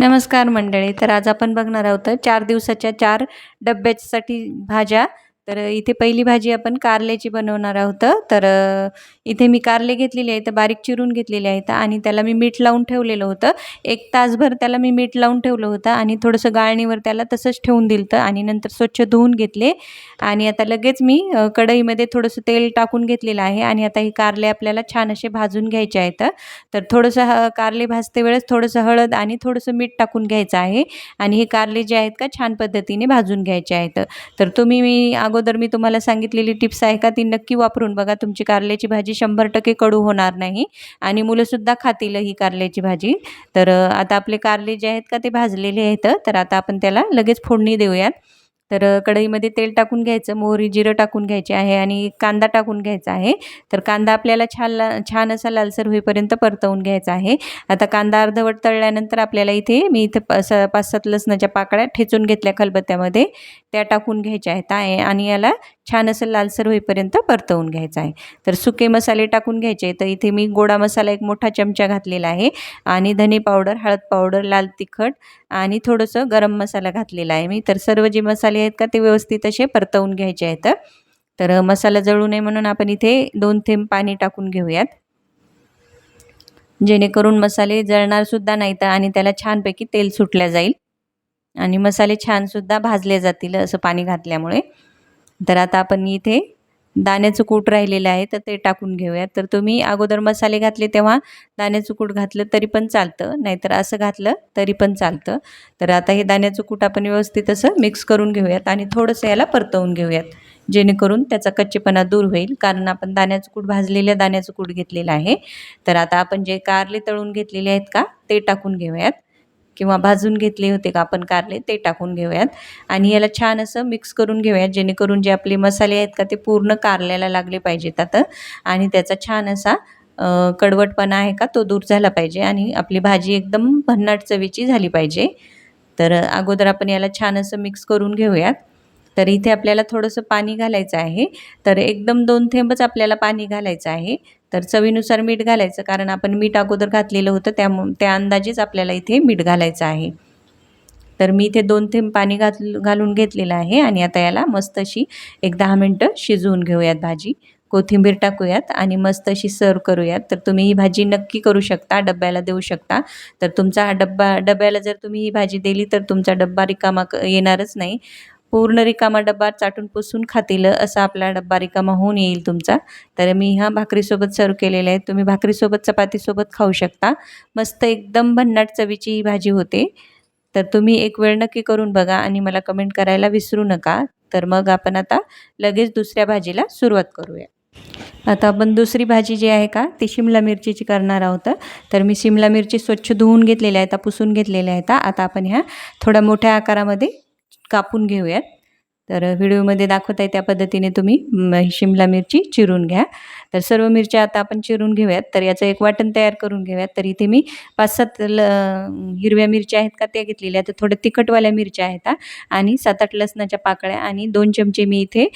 नमस्कार मंडळी तर आज आपण बघणार आहोत चार दिवसाच्या चार डब्यासाठी भाज्या. तर इथे पहिली भाजी आपण कारल्याची बनवणार आहोत. तर इथे मी कारले घेतलेले आहेत बारीक चिरून घेतलेले आहेत आणि त्याला मी मीठ लावून ठेवलेलं होतं. एक तासभर त्याला मी मीठ लावून ठेवलं होतं आणि थोडंसं गाळणीवर त्याला तसंच ठेवून दिलं होतं आणि नंतर स्वच्छ धुवून घेतले. आणि आता लगेच मी कढईमध्ये थोडंसं तेल टाकून घेतलेलं आहे आणि आता हे कारले आपल्याला छान असे भाजून घ्यायचे आहेत. तर थोडंसं ह कारले भाजते वेळेस थोडंसं हळद आणि थोडंसं मीठ टाकून घ्यायचं आहे आणि हे कारले जे आहेत का छान पद्धतीने भाजून घ्यायचे आहेत. तर तुम्ही मी अगोदर मी तुम्हाला सांगितलेली टिप्स आहे का ती नक्की वापरून बघा. तुमची कारल्याची भाजी शंभर टक्के कडू होणार नाही आणि मुलंसुद्धा खातील ही कारल्याची भाजी. तर आता आपले कारले जे आहेत का ते भाजलेले आहेत. तर आता आपण त्याला लगेच फोडणी देऊयात. तर कढईमध्ये तेल टाकून घ्यायचं मोहरी जिरं टाकून घ्यायचे आहे आणि कांदा टाकून घ्यायचा आहे. तर कांदा आपल्याला छान ला छान असा लालसर होईपर्यंत परतवून घ्यायचा आहे. आता कांदा अर्धवट तळल्यानंतर आपल्याला इथे मी इथे स पाच सात लसणाच्या पाकळ्या ठेचून घेतल्या खलबत्त्यामध्ये. त्या टाकून घ्यायच्या आहेत आहे आणि याला छान असं लालसर होईपर्यंत परतवून घ्यायचं आहे. तर सुके मसाले टाकून घ्यायचे तर इथे मी गोडा मसाला एक मोठा चमचा घातलेला आहे आणि धने पावडर हळद पावडर लाल तिखट आणि थोडंसं गरम मसाला घातलेला आहे मी. तर सर्व जे मसाले आहेत का ते व्यवस्थित असे परतवून घ्यायचे आहेत. तर मसाला जळू नये म्हणून आपण इथे दोन थेंब पाणी टाकून घेऊयात. जेणेकरून मसाले जळणारसुद्धा नाहीत आणि त्याला छानपैकी तेल सुटल्या जाईल. आणि मसाले छानसुद्धा भाजले जातील असं पाणी घातल्यामुळे. तर आता आपण इथे दाण्याचं कूट राहिलेलं आहे तर ते टाकून घेऊयात. तर तुम्ही अगोदर मसाले घातले तेव्हा दाण्याचं कूट घातलं तरी पण चालतं नाहीतर असं घातलं तरी पण चालतं. तर आता हे दाण्याचं कूट आपण व्यवस्थित असं मिक्स करून घेऊयात आणि थोडंसं याला परतवून घेऊयात. जेणेकरून त्याचा कच्चेपणा दूर होईल कारण आपण दाण्याचं कूट भाजलेल्या दाण्याचं कूट घेतलेलं आहे. तर आता आपण जे कारले तळून घेतलेले आहेत का ते टाकून घेऊयात. किंवा भाजून घेतले होते का आपण कारले ते टाकून घेऊयात. आणि याला छान असं मिक्स करून घेऊयात जेणेकरून जे आपले मसाले आहेत का ते पूर्ण कारल्याला लागले पाहिजेत आता. आणि त्याचा छान असा कडवटपणा आहे का तो दूर झाला पाहिजे. आणि आपली भाजी एकदम भन्नाट चवीची झाली पाहिजे. तर अगोदर आपण याला छान असं मिक्स करून घेऊयात. तर इथे आपल्याला थोडंसं पाणी घालायचं आहे. तर एकदम दोन थेंबच आपल्याला पाणी घालायचं आहे. तर चवीनुसार मीठ घालायचं कारण आपण मीठ अगोदर घातलेलं होतं त्यामु त्या अंदाजेच आपल्याला इथे मीठ घालायचं आहे. तर मी इथे दोन थेंब पाणी घात घालून घेतलेलं आहे आणि आता याला मस्त अशी एक दहा मिनटं शिजवून घेऊयात भाजी. कोथिंबीर टाकूयात आणि मस्त अशी सर्व करूयात. तर तुम्ही ही भाजी नक्की करू शकता डब्याला देऊ शकता. तर तुमचा हा डब्बा डब्याला जर तुम्ही ही भाजी दिली तर तुमचा डब्बा रिकामा क येणारच नाही. पूर्ण रिकामा डब्बा चाटून पुसून खातील असा आपला डब्बा रिकामा होऊन येईल तुमचा. तर मी हा भाकरीसोबत सर्व केलेला आहे तुम्ही भाकरीसोबत चपातीसोबत खाऊ शकता. मस्त एकदम भन्नाट चवीची ही भाजी होते. तर तुम्ही एक वेळ नक्की करून बघा आणि मला कमेंट करायला विसरू नका. तर मग आपण आता लगेच दुसऱ्या भाजीला सुरुवात करूया. आता आपण दुसरी भाजी जी आहे का ती शिमला मिरचीची करणार आहोत. तर मी शिमला मिरची स्वच्छ धुवून घेतलेल्या आहेत पुसून घेतलेल्या आहेत. आता आपण ह्या थोड्या मोठ्या आकारामध्ये कापून घेऊयात. तर व्हिडिओमध्ये दाखवत आहे त्या पद्धतीने तुम्ही शिमला मिरची चिरून घ्या. तर सर्व मिरच्या आता आपण चिरून घेऊयात. तर याचं एक वाटण तयार करून घेऊयात. तर इथे मी पाच सात ल हिरव्या मिरच्या आहेत का त्या घेतलेल्या तर थोड्या तिखटवाल्या मिरच्या आहेत आणि सात आठ लसणाच्या पाकळ्या आणि दोन चमचे मी इथे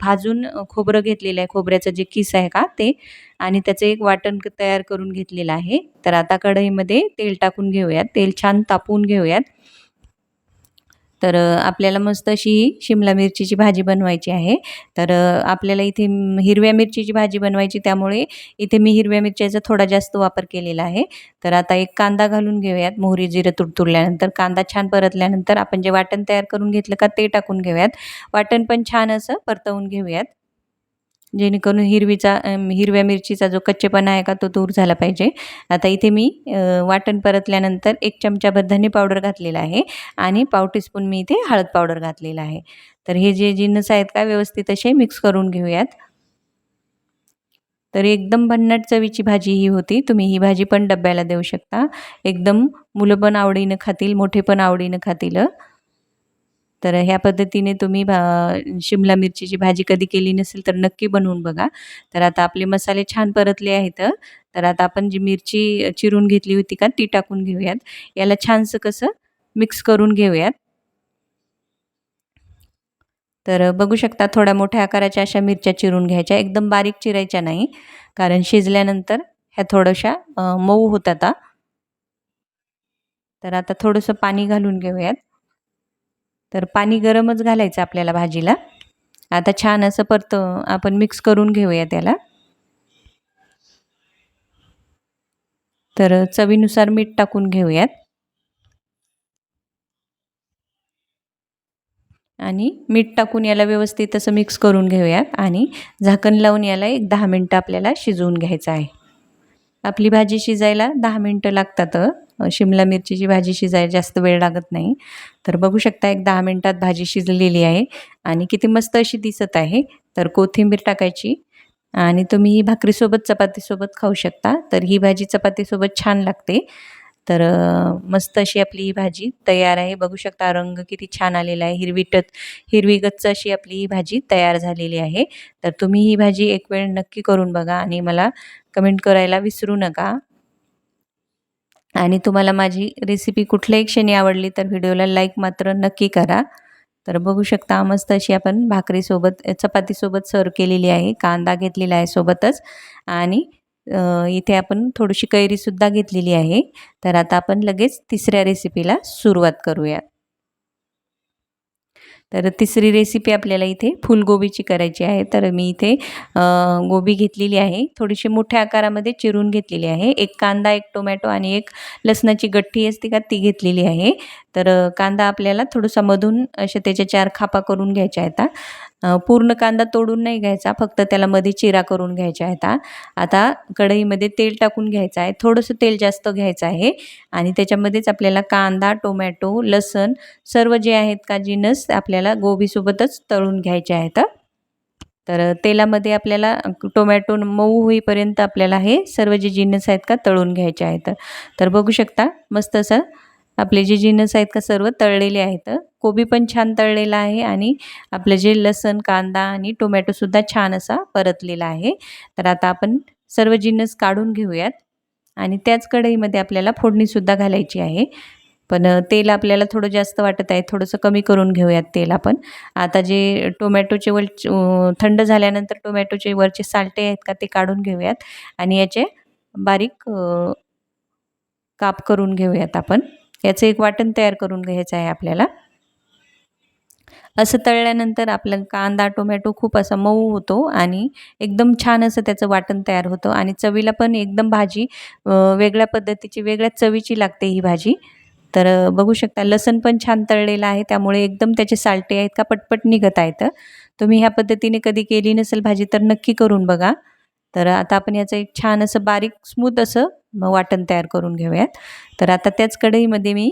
भाजून खोबरं घेतलेलं आहे. खोबऱ्याचं जे किस आहे का ते. आणि त्याचं एक वाटण तयार करून घेतलेलं आहे. तर आता कढईमध्ये तेल टाकून घेऊयात. तेल छान तापवून घेऊयात. तर आपल्याला मस्त अशी शिमला मिरचीची भाजी बनवायची आहे. तर आपल्याला इथे हिरव्या मिरचीची भाजी बनवायची त्यामुळे इथे मी हिरव्या मिरच्याचा थोडा जास्त वापर केलेला आहे. तर आता एक कांदा घालून घेऊयात मोहरी जिरं तुडतुडल्यानंतर कांदा छान परतल्यानंतर आपण जे वाटण तयार करून घेतलं का ते टाकून घेऊयात. वाटण पण छान असं परतवून घेऊयात. जेणेकरून हिरवीचा हिरव्या मिरचीचा जो कच्चेपणा आहे का तो दूर झाला पाहिजे. आता इथे मी वाटण परतल्यानंतर एक चमचाभर धने पावडर घातलेला आहे आणि पाव टीस्पून मी इथे हळद पावडर घातलेला आहे. तर हे जे जिन्नस आहेत का व्यवस्थित असे मिक्स करून घेऊयात. तर एकदम भन्नाट चवीची भाजी ही होती. तुम्ही ही भाजी पण डब्याला देऊ शकता. एकदम मुलं पण आवडीनं खातील मोठे पण आवडीनं खातील तर ह्या पद्धतीने तुम्ही भा शिमला मिरचीची भाजी कधी केली नसेल तर नक्की बनवून बघा. तर आता आपले मसाले छान परतले आहेत. तर आता आपण जी मिरची चिरून घेतली होती का ती टाकून घेऊयात. याला छानसं कसं मिक्स करून घेऊयात. तर बघू शकता थोड्या मोठ्या आकाराच्या अशा मिरच्या चिरून घ्यायच्या. एकदम बारीक चिरायच्या नाही कारण शिजल्यानंतर ह्या थोड्याशा मऊ होतात आता तर आता थोडंसं पाणी घालून घेऊयात. तर पाणी गरमच घालायचं आपल्याला भाजीला. आता छान असं परत आपण मिक्स करून घेऊया त्याला. तर चवीनुसार मीठ टाकून घेऊयात. आणि मीठ टाकून याला व्यवस्थित असं मिक्स करून घेऊयात. आणि झाकण लावून याला एक दहा मिनटं आपल्याला शिजवून घ्यायचं आहे. आपली भाजी शिजायला दहा मिनटं लागतात शिमला मिरचीची भाजी शिजायला जास्त वेळ लागत नाही. तर बघू शकता एक दहा मिनटात भाजी शिजलेली आहे आणि किती मस्त अशी दिसत आहे. तर कोथिंबीर टाकायची आणि तुम्ही ही भाकरीसोबत चपातीसोबत खाऊ शकता. तर ही भाजी चपातीसोबत छान लागते. तर मस्त अशी आपली ही भाजी तयार आहे. बघू शकता रंग किती छान आलेला आहे. हिरवी टच हिरवी गच्च अशी आपली ही भाजी तयार झालेली आहे. तर तुम्ही ही भाजी एक वेळ नक्की करून बघा आणि मला कमेंट करायला विसरू नका. आणि तुम्हाला माझी रेसिपी कुठल्याही क्षणी आवडली तर व्हिडिओला लाईक मात्र नक्की करा. तर बघू शकता मस्त अशी आपण भाकरीसोबत चपातीसोबत सर्व केलेली आहे. कांदा घेतलेला आहे सोबतच. आणि इथे आपण थोडीशी कैरीसुद्धा घेतलेली आहे. तर आता आपण लगेच तिसऱ्या रेसिपीला सुरुवात करूया तर तिसरी रेसिपी आपल्याला इथे फुलगोबीची करायची आहे. तर मी इथे गोबी घेतलेली आहे. थोडीशी मोठ्या आकारामध्ये चिरून घेतलेली आहे. एक कांदा एक टोमॅटो आणि एक लसणाची गठ्ठी असते का ती घेतलेली आहे. तर कांदा आपल्याला थोडासा मधून असे त्याच्या चार खापा करून घ्यायच्या आहेत. पूर्ण कांदा तोडून नाही घ्यायचा फक्त त्याला मध्ये चिरा करून घ्यायचा आहे आता कढईमध्ये तेल टाकून घ्यायचं आहे थोडंसं तेल जास्त घ्यायचं आहे आणि त्याच्यामध्येच आपल्याला कांदा टोमॅटो लसण सर्व जे आहेत का जिनस आपल्याला गोबीसोबतच तळून घ्यायचे आहेत तर तेलामध्ये आपल्याला टोमॅटो मऊ होईपर्यंत आपल्याला हे सर्व जे जिन्नस आहेत का तळून घ्यायचे आहेत तर बघू शकता मस्त असं आपले जे जिनस आहेत का सर्व तळलेले आहेत. कोबी पण छान तळलेला आहे आणि आपलं जे लसण कांदा आणि टोमॅटोसुद्धा छान असा परतलेला आहे. तर आता आपण सर्व जिन्नस काढून घेऊयात आणि त्याच कढईमध्ये आपल्याला फोडणीसुद्धा घालायची आहे. पण तेल आपल्याला थोडं जास्त वाटत आहे थोडंसं कमी करून घेऊयात तेल आपण. आता जे टोमॅटोचे वर थंड झाल्यानंतर टोमॅटोचे वरचे सालटे आहेत का ते काढून घेऊयात आणि याचे बारीक काप करून घेऊयात आपण. याचं एक वाटण तयार करून घ्यायचं आहे आपल्याला. असं तळल्यानंतर आपला कांदा टोमॅटो खूप असा मऊ होतो आणि एकदम छान असं त्याचं वाटण तयार होतं आणि चवीला पण एकदम भाजी वेगळ्या पद्धतीची वेगळ्या चवीची लागते ही भाजी. तर बघू शकता लसण पण छान तळलेलं आहे त्यामुळे एकदम त्याचे सालटे आहेत का पटपट निघत आहेत. तुम्ही ह्या पद्धतीने कधी केली नसेल भाजी तर नक्की करून बघा. तर आता आपण याचं एक छान असं बारीक स्मूथ असं वाटण तयार करून घेऊयात. तर आता त्याच कढईमध्ये मी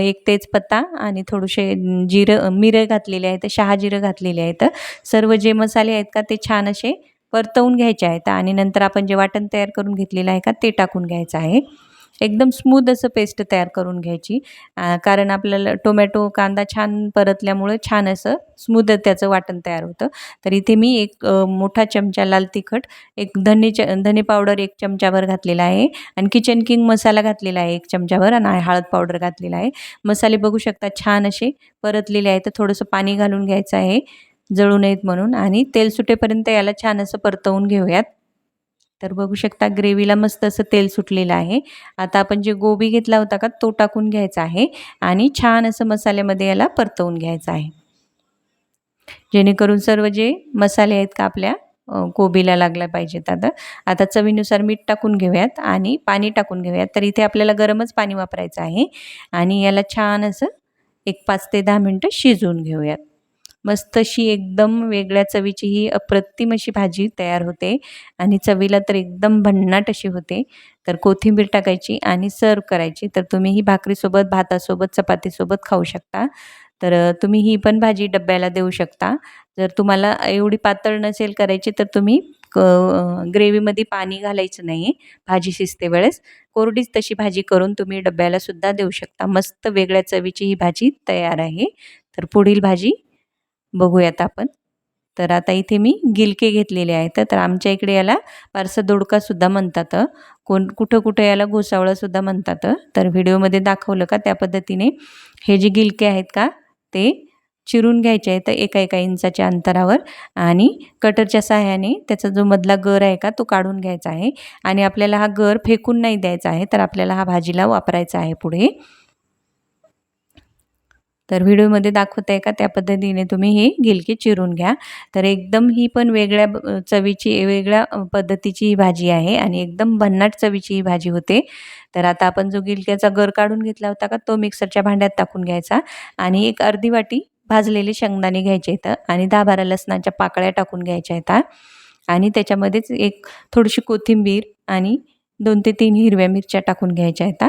एक तेजपत्ता आणि थोडेसे जिरं मिरं घातलेले आहेत शहा जिरं घातलेले आहेत. सर्व जे मसाले आहेत का ते छान असे परतवून घ्यायचे आहेत आणि नंतर आपण जे वाटण तयार करून घेतलेलं आहे का ते टाकून घ्यायचं आहे. एकदम स्मूद असं पेस्ट तयार करून घ्यायची. कारण आपल्याला टोमॅटो कांदा छान परतल्यामुळे छान असं स्मूद त्याचं वाटण तयार होतं. तर इथे मी एक मोठा चमचा लाल तिखट एक धने च धने पावडर एक चमचाभर घातलेला आहे आणि किचन किंग मसाला घातलेला आहे एक चमचाभर आणि हळद पावडर घातलेला आहे. मसाले बघू शकता छान असे परतलेले आहेत. तर थोडंसं पाणी घालून घ्यायचं आहे जळू नयेत म्हणून आणि तेल सुटेपर्यंत याला छान असं परतवून घेऊयात. तर बघू शकता ग्रेव्हीला मस्त असं तेल सुटलेलं आहे. आता आपण जे गोबी घेतला होता का तो टाकून घ्यायचा आहे आणि छान असं मसाल्यामध्ये याला परतवून घ्यायचं आहे. जेणेकरून सर्व जे मसाले आहेत का आपल्या कोबीला लागला पाहिजेत आता. आता चवीनुसार मीठ टाकून घेऊयात आणि पाणी टाकून घेऊयात. तर इथे आपल्याला गरमच पाणी वापरायचं आहे आणि याला छान असं एक पाच ते दहा मिनटं शिजवून घेऊयात. मस्त अशी एकदम वेगळ्या चवीची ही अप्रतिम अशी भाजी तयार होते. आणि चवीला तर एकदम भन्नाट अशी होते. तर कोथिंबीर टाकायची आणि सर्व करायची. तर तुम्ही ही भाकरीसोबत भातासोबत चपातीसोबत खाऊ शकता. तर तुम्ही ही पण भाजी डब्याला देऊ शकता. जर तुम्हाला एवढी पातळ नसेल करायची तर तुम्ही क ग्रेव्हीमध्ये पाणी घालायचं नाही भाजी शिजते वेळेस. कोरडीच तशी भाजी करून तुम्ही डब्याला सुद्धा देऊ शकता. मस्त वेगळ्या चवीची ही भाजी तयार आहे. तर पुढील भाजी बघूयात आपण. तर आता इथे मी गिलके घेतलेले आहेत. तर आमच्या इकडे याला पारसा दोडकासुद्धा म्हणतात. कोण कुठं कुठं याला घोसावळासुद्धा म्हणतात. तर व्हिडिओमध्ये दाखवलं का त्या पद्धतीने. हे जे गिलके आहेत का ते चिरून घ्यायचे आहेत एका एका इंचाच्या अंतरावर आणि कटरच्या सहाय्याने त्याचा जो मधला गर आहे का तो काढून घ्यायचा आहे. आणि आपल्याला हा गर फेकून नाही द्यायचा आहे. तर आपल्याला हा भाजीला वापरायचा आहे पुढे. तर व्हिडिओमध्ये दाखवत आहे का त्या पद्धतीने तुम्ही हे गिलकी चिरून घ्या. तर एकदम ही पण वेगळ्या चवीची वेगळ्या पद्धतीची ही भाजी आहे आणि एकदम भन्नाट चवीची ही भाजी होते. तर आता आपण जो गिलक्याचा गर काढून घेतला होता का तो मिक्सरच्या भांड्यात टाकून घ्यायचा आणि एक अर्धी वाटी भाजलेले शेंगदाणे घ्यायचे आहेत आणि दहा बारा लसणाच्या पाकळ्या टाकून घ्यायच्या आहेत. आणि त्याच्यामध्येच एक थोडीशी कोथिंबीर आणि दोन ते तीन हिरव्या मिरच्या टाकून घ्यायच्या आहेत.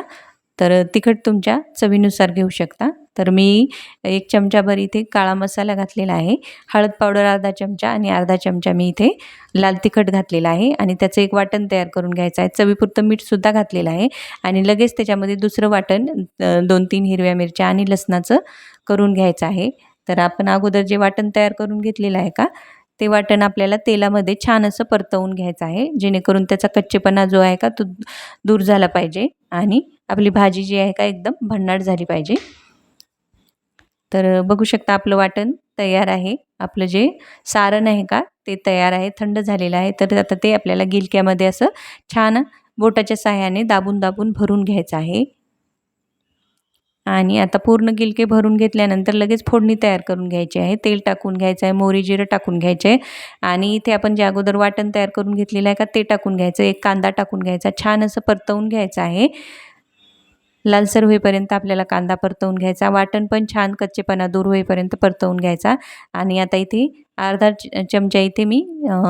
तर तिखट तुमच्या चवीनुसार घेऊ शकता. तर मी एक चमचाभर इथे काळा मसाला घातलेला आहे. हळद पावडर अर्धा चमचा आणि अर्धा चमचा मी इथे लाल तिखट घातलेला आहे. आणि त्याचं एक वाटण तयार करून घ्यायचं आहे. चवीपुरतं मीठसुद्धा घातलेलं आहे. आणि लगेच त्याच्यामध्ये दुसरं वाटण दोन तीन हिरव्या मिरच्या आणि लसणाचं करून घ्यायचं आहे. तर आपण अगोदर जे वाटण तयार करून घेतलेलं आहे का ते वाटण आपल्याला तेलामध्ये छान असं परतवून घ्यायचं आहे. जेणेकरून त्याचा कच्चेपणा जो आहे का तो दूर झाला पाहिजे आणि आपली भाजी जी आहे का एकदम भन्नाट झाली पाहिजे. तर बघू शकता आपलं वाटण तयार आहे. आपलं जे सारण आहे का ते तयार आहे थंड झालेलं आहे. तर आता ते आपल्याला गिलक्यामध्ये असं छान बोटाच्या सहाय्याने दाबून दाबून भरून घ्यायचं आहे. आणि आता पूर्ण गिलके भरून घेतल्यानंतर लगेच फोडणी तयार करून घ्यायची आहे. तेल टाकून घ्यायचं आहे मोरी जिरं टाकून घ्यायचे आहे. आणि इथे आपण जे अगोदर वाटण तयार करून घेतलेलं आहे का ते टाकून घ्यायचं एक कांदा टाकून घ्यायचा छान असं परतवून घ्यायचं आहे. लालसर होईपर्यंत आपल्याला कांदा परतवून घ्यायचा. वाटण पण छान कच्चेपणा दूर होईपर्यंत परतवून घ्यायचा. आणि आता इथे अर्धा चमचा इथे मी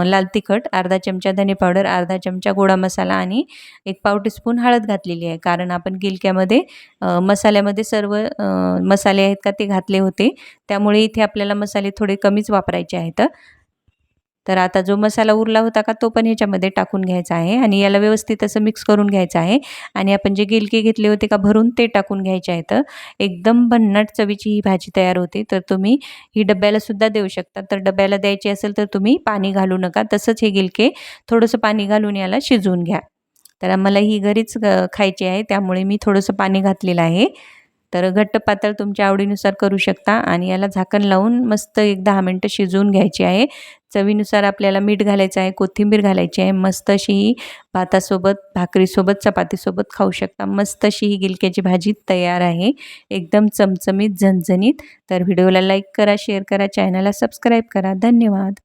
लाल तिखट अर्धा चमचा धने पावडर अर्धा चमचा गोडा मसाला आणि एक पाव टीस्पून हळद घातलेली आहे. कारण आपण गिलक्यामध्ये मसाल्यामध्ये सर्व मसाले आहेत का ते घातले होते. त्यामुळे इथे आपल्याला मसाले थोडे कमीच वापरायचे आहेत. तर आता जो मसाला उरला होता का तो पण ह्याच्यामध्ये टाकून घ्यायचा आहे आणि याला व्यवस्थित असं मिक्स करून घ्यायचं आहे. आणि आपण जे गिलके घेतले होते का भरून ते टाकून घ्यायचे आहेत. एकदम भन्नाट चवीची ही भाजी तयार होते. तर तुम्ही ही डब्याला सुद्धा देऊ शकता. तर डब्याला द्यायची असेल तर तुम्ही पाणी घालू नका. तसंच हे गिलके थोडंसं पाणी घालून याला शिजवून घ्या. तर मला ही घरीच खायची आहे. त्यामुळे मी थोडंसं पाणी घातलेलं आहे. तर घट्ट पातळ तुमच्या आवडीनुसार करू शकता आणि याला झाकण लावून मस्त एक दहा मिनटं शिजवून घ्यायची आहे. चवीनुसार आपल्याला मीठ घालायचं आहे कोथिंबीर घालायची आहे. मस्त अशी ही भातासोबत भाकरीसोबत चपातीसोबत खाऊ शकता. मस्त अशी ही गिलक्याची भाजी तयार आहे. एकदम चमचमीत झणझणीत. तर व्हिडिओला लाईक करा शेअर करा चॅनलला सबस्क्राईब करा. धन्यवाद.